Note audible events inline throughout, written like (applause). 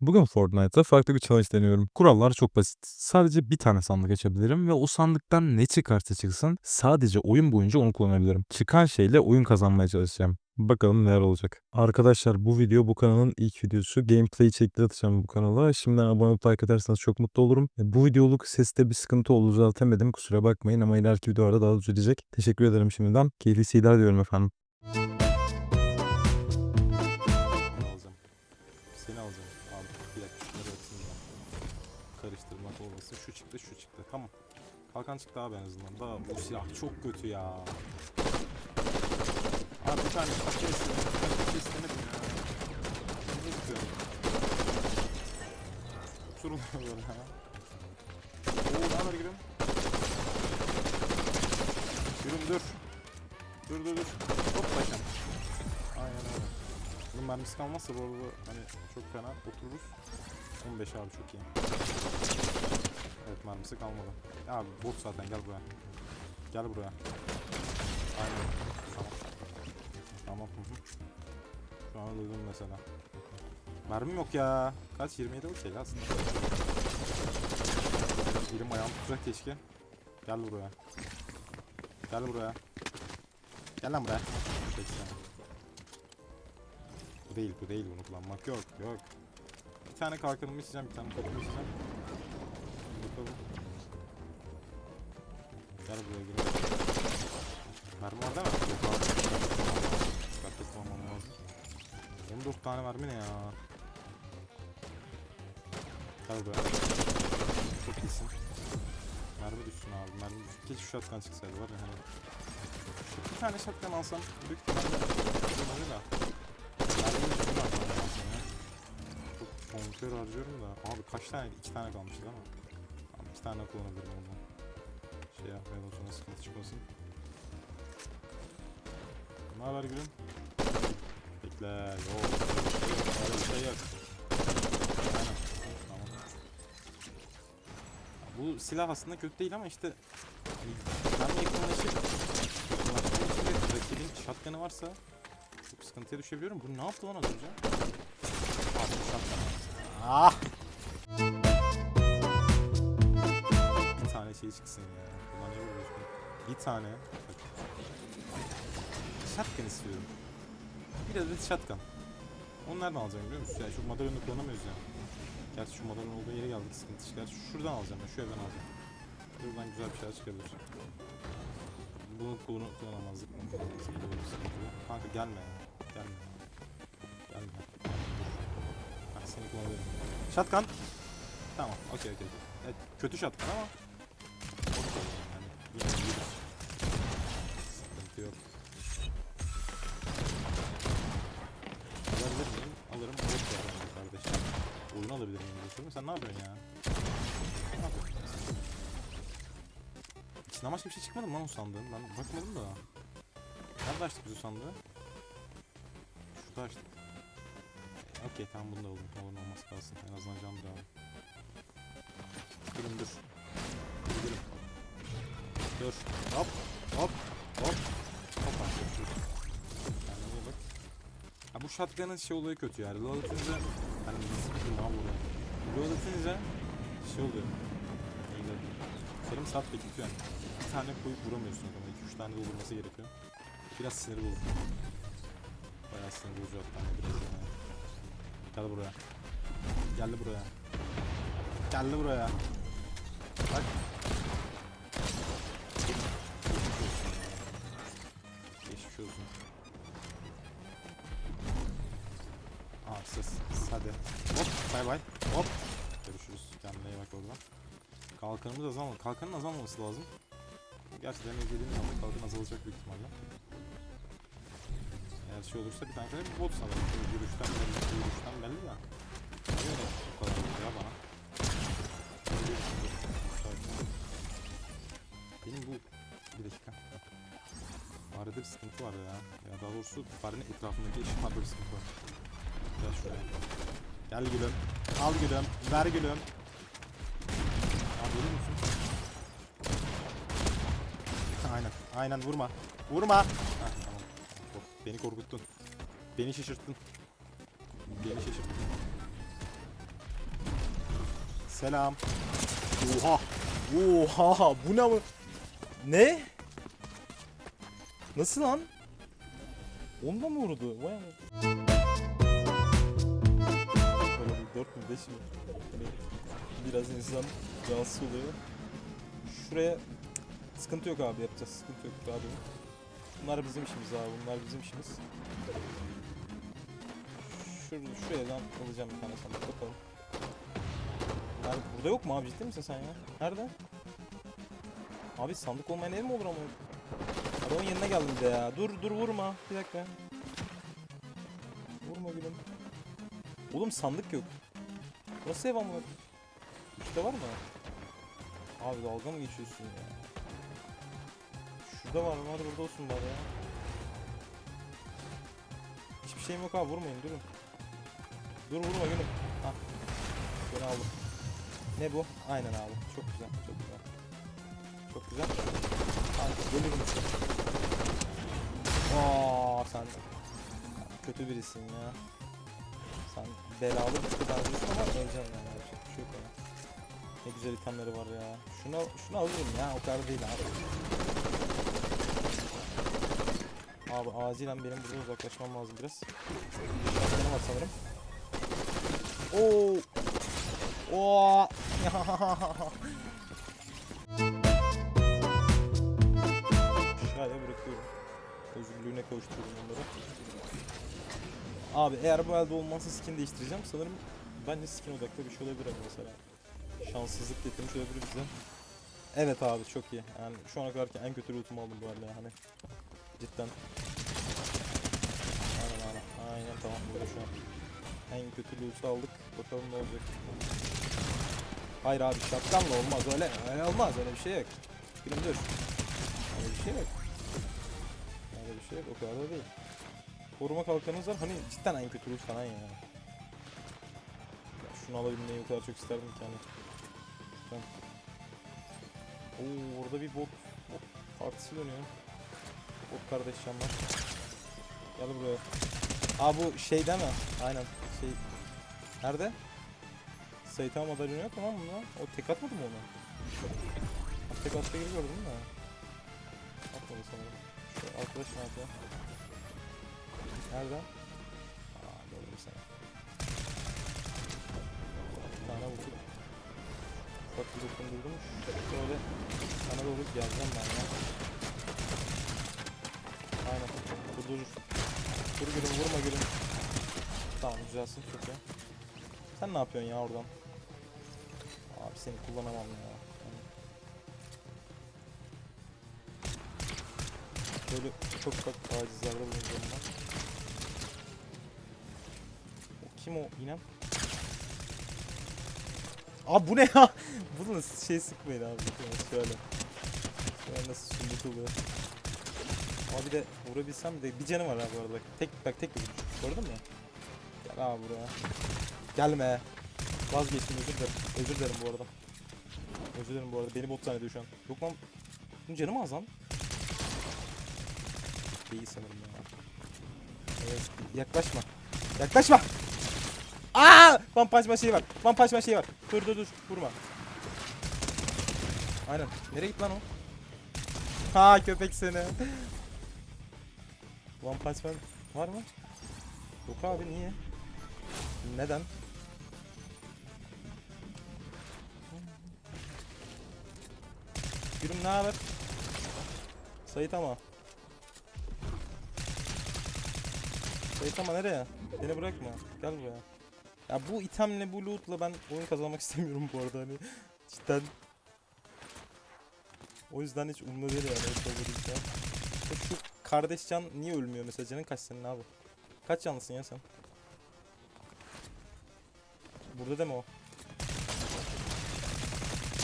Bugün Fortnite'ta farklı bir challenge deniyorum. Kurallar çok basit. Sadece bir tane sandık açabilirim ve o sandıktan ne çıkarsa çıksın sadece oyun boyunca onu kullanabilirim. Çıkan şeyle oyun kazanmaya çalışacağım. Bakalım neler olacak. Arkadaşlar bu video bu kanalın ilk videosu. Gameplay şekli atacağım bu kanala. Şimdiden abone olup like ederseniz çok mutlu olurum. E, Bu videoluk seste bir sıkıntı oldu düzeltemedim. Kusura bakmayın ama ileriki videolarda daha düzelecek. Teşekkür ederim şimdiden. Keyifli seyirler diyorum efendim. Kalkan çıktı abi en azından. Daha bu silah çok kötü ya. Abi bir tane kaçı istedim. Kaçı istemedim ya. Ne istiyorum? Böyle ha. Oo ne haber gülüm? Gülüm dur. Dur dur dur. Hop paşam. Aynen öyle. Bunun mermisi kalmazsa bu arada hani çok fena otururuz. 15 abi çok iyi. Evet mermisi kalmadı. Abi bot zaten gel buraya. Gel buraya. Aynen. Tamam. Tamam. Şu an öldüm mesela. Mermim yok ya. Kaç? 27 okey aslında. Elim ayağım tutacak keşke. Gel buraya. Gel buraya. Gel lan buraya. Peki. Bu değil, bu değil. Bunu kullanmak yok, yok. Bir tane kalkanımı isteyeceğim, bir tane topumu isteyeceğim. Bakalım. Gel buraya gel. Mermi var değil mi? Yok abi. Dikkatli kullanmam lazım. 14 tane mermi ne ya? Gel buraya. Çok iyisin. Mermi düşsün abi, mermi düşsün. Keşke şu shotgun çıksaydı var ya hani. Bir tane shotgun alsam büyük ihtimalle kullanır da. Mermi düşsün ya. Çok kontör harcıyorum da. Abi kaç tane? İki tane kalmış değil mi? Abi iki tane kullanabilirim ondan. Şey yapmayalım sonra sıkıntı çıkmasın. Ne haber gülüm? Bekle. Yok. Öyle bir şey yok. Aynen. Tamam. Bu silah aslında kötü değil ama işte hani ben yakınlaşıp de rakibin shotgun'ı varsa çok sıkıntıya düşebiliyorum. Bu ne yaptı lan az önce? Ah! Tane. Shotgun istiyorum. Bir adet shotgun. Onu alacağım biliyor musun? Yani şu madalyonu kullanamıyoruz ya. Gerçi şu madalyonun olduğu yere geldik sıkıntı çıkar. Şuradan alacağım ben, şu evden alacağım. Buradan güzel bir şeyler çıkabilir. Bunu kullanı kullanamazdık. Kanka gelme ya. Gelme ya. Gelme. Bak seni kullanabilirim. Shotgun. Tamam, okey okey. Evet, kötü shotgun ama yani. Sen ne yapıyorsun ya? Ne yapıyorsun? Bir şey çıkmadı mı lan o sandığın? Ben bakmadım da. Nerede açtık biz o sandığı? Şurada açtık. Okey tamam bunda olur. Olur olmaz kalsın. En azından cam da var. Durun dur. Dur durun. Dur. Hop. Hop. Hop. Hop abi, dur. Kendine bak. Ha bu shotgun'ın şey olayı kötü yani. Load atınca hani nasıl bir mal oluyor. Load atınca şey oluyor. Neydi? Sarım saat bekletiyor yani. Bir tane koyup vuramıyorsun adama. 2-3 tane de vurması gerekiyor. Biraz sinir bozucu. Bayağı sinir bozucu hatta. Biraz yani. Gel buraya. Geldi buraya. Geldi buraya. Bak. Bay bay. Hop. Görüşürüz. Kendine iyi bak orada. Kalkanımız azalmadı. Kalkanın azalmaması lazım. Gerçi demek dediğimiz anda kalkan azalacak büyük ihtimalle. Eğer şey olursa bir tane de bir bot sanırım. Yürüyüşten belli. Yürüyüşten belli. Niye öyle bu kadar oldu ya bana? Benim bu... Bir dakika. Farede bir sıkıntı var ya. Ya daha doğrusu farenin etrafındaki (laughs) eşyalarda bir sıkıntı var. Gel şuraya. Gel gülüm. Al gülüm. Ver gülüm. Al görüyor musun? (laughs) Aynen. Aynen vurma. Vurma. Heh, tamam. Of, beni korkuttun. Beni şaşırttın. Beni şaşırttın. Selam. Oha. Oha. Bu ne? Ne? Nasıl lan? Onda mı vurdu? Vay anasını. Böyle bir 4 mü 5 mi? Hani biraz insan rahatsız oluyor. Şuraya sıkıntı yok abi yapacağız. Sıkıntı yok abi. Bunlar bizim işimiz abi. Bunlar bizim işimiz. Şur şuradan alacağım bir tane sandık bakalım. Nerede? Burada yok mu abi ciddi misin sen ya? Nerede? Abi sandık olmayan ev mi olur ama? Adamın yanına geldim de ya. Dur dur vurma. Bir dakika. Vurma gülüm. Oğlum sandık yok. Nasıl ev amına? Üstte var mı? Abi dalga mı geçiyorsun ya? Şurada var? Hadi burada olsun bari ya. Hiçbir şeyim yok abi vurmayın durun. Dur vurma gülüm. Hah. Beni aldım. Ne bu? Aynen abi. Çok güzel. Çok güzel. Çok güzel. Kanka işte. Aa sen kötü birisin ya. Sen belalı bir arıyorsun ama öleceksin yani. Yapacak bir şey yok ya. Ne güzel itemleri var ya. Şunu şunu alırım ya. O kadar değil abi. Abi acilen benim buradan uzaklaşmam lazım biraz. Şartlarım var sanırım. Oo. Oo. (laughs) Aşağıya bırakıyorum. Özgürlüğüne kavuşturuyorum onları. Abi eğer bu elde olmazsa skin değiştireceğim. Sanırım bence skin odaklı bir şey olabilir ama mesela. Şanssızlık getirmiş olabilir bize. Evet abi çok iyi. Yani şu ana kadarki en kötü lootumu aldım bu arada hani. Cidden. Aynen aynen. Aynen tamam burada şu an. En kötü loot'u aldık. Bakalım ne olacak. Hayır abi şapkanla olmaz öyle. Öyle olmaz öyle bir şey yok. Gülüm dur. Öyle bir şey yok. Öyle bir şey yok o kadar da değil. Koruma kalkanımız var. Hani cidden en kötü loot falan ya. ya şunu alabilmeyi o kadar çok isterdim ki hani. Cidden. Oo orada bir bot, bot partisi dönüyor. Bot kardeş canlar. Gel buraya. Aa bu şey değil mi? Aynen şey. Nerede? Saitama madalyonu yok mu lan bunda? O tek atmadı mı onu? Tek attığı gibi gördüm de. Atmadı sanırım. Şu arkadaş ne yapıyor? Nerede? Aa gördüm seni. Bir tane vurduk. Ufak bir dokundurdum. Şöyle sana doğru geleceğim ben ya. Aynen. Dur dur. Dur gülüm vurma gülüm. Tamam güzelsin çok iyi. Sen ne yapıyorsun ya oradan? Abi seni kullanamam ya. Böyle çok ufak tacizlerde bulunacağım ben. Kim o inen? Abi bu ne ya? (laughs) Bunu şey sıkmayın abi. Şöyle. Şöyle nasıl sümbük oluyor. Abi de vurabilsem de bir canı var abi bu arada. Tek bak tek vurmuş. Gördün mü? Gel abi buraya. Gelme. Vazgeçtim özür dilerim. Özür dilerim bu arada. Özür dilerim bu arada. Beni bot zannediyor şu an. Yok lan. Bunun canı mı az lan? Değil sanırım ya. Evet. Yaklaşma. Yaklaşma. Aa! Van Punchman şeyi var. Van Punchman şeyi var. Dur dur dur. Vurma. Aynen. Nereye gitti lan o? Ha köpek seni. (laughs) One Punch Man var mı? Yok abi niye? Neden? Gülüm ne haber? Sayitama. Sayitama nereye? Beni bırakma. Gel buraya. Ya bu itemle bu lootla ben oyun kazanmak (laughs) istemiyorum bu arada hani cidden. O yüzden hiç umurumda değil yani. Ya Şu kardeş can niye ölmüyor mesela? Canın kaç senin abi? Kaç canlısın ya sen? Burada deme o.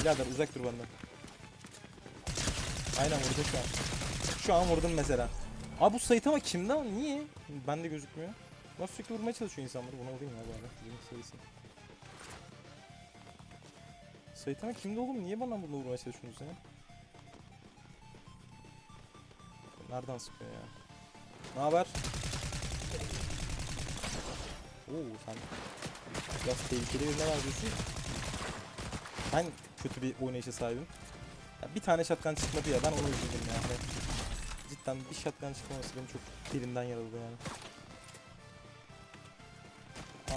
Birader uzak dur benden. Aynen vurdu şu an. Şu an vurdum mesela. Abi bu Saitama kimde ama niye? Bende gözükmüyor. Nasıl sürekli vurmaya çalışıyor insanları. Bunu alayım ya bari. Bizim sayısı. Saitama kimde oğlum? Niye bana bunu vurmaya çalışıyorsunuz ya? Nereden sıkıyor ya? Ne haber? Oo sen biraz tehlikeli birine var diyorsun. Ben kötü bir oynayışa sahibim. Ya bir tane şatkan çıkmadı ya ben ona üzüldüm yani. Cidden bir şatkan çıkmaması beni çok derinden yaraladı yani.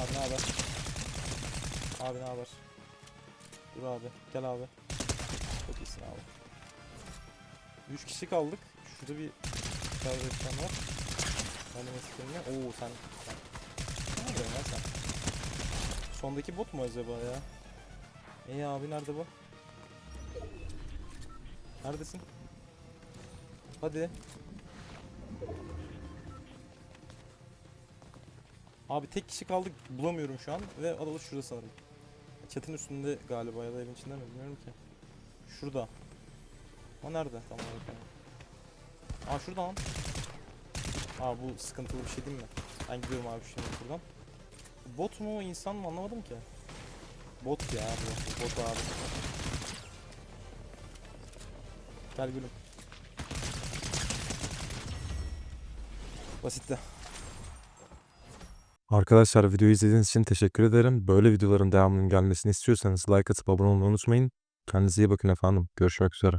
Abi ne haber? Abi ne haber? Dur abi gel abi. Çok iyisin abi. 3 kişi kaldık. Şurada bir şarj etken var. Oynama skillini. Oo sen. sen. Ne yapıyorsun lan sen? Sondaki bot mu acaba ya? İyi abi nerede bu? Neredesin? Hadi. Abi tek kişi kaldık bulamıyorum şu an ve adalı şurada sanırım. Çatın üstünde galiba ya da evin içinde mi bilmiyorum ki. Şurada. O nerede tam olarak? Aa şurada lan. Aa bu sıkıntılı bir şey değil mi? Ben gidiyorum abi şimdi buradan. Bot mu insan mı anlamadım ki. Bot ya bu. Bot abi. Gel gülüm. Basitti. Arkadaşlar videoyu izlediğiniz için teşekkür ederim. Böyle videoların devamının gelmesini istiyorsanız like atıp abone olmayı unutmayın. Kendinize iyi bakın efendim. Görüşmek üzere.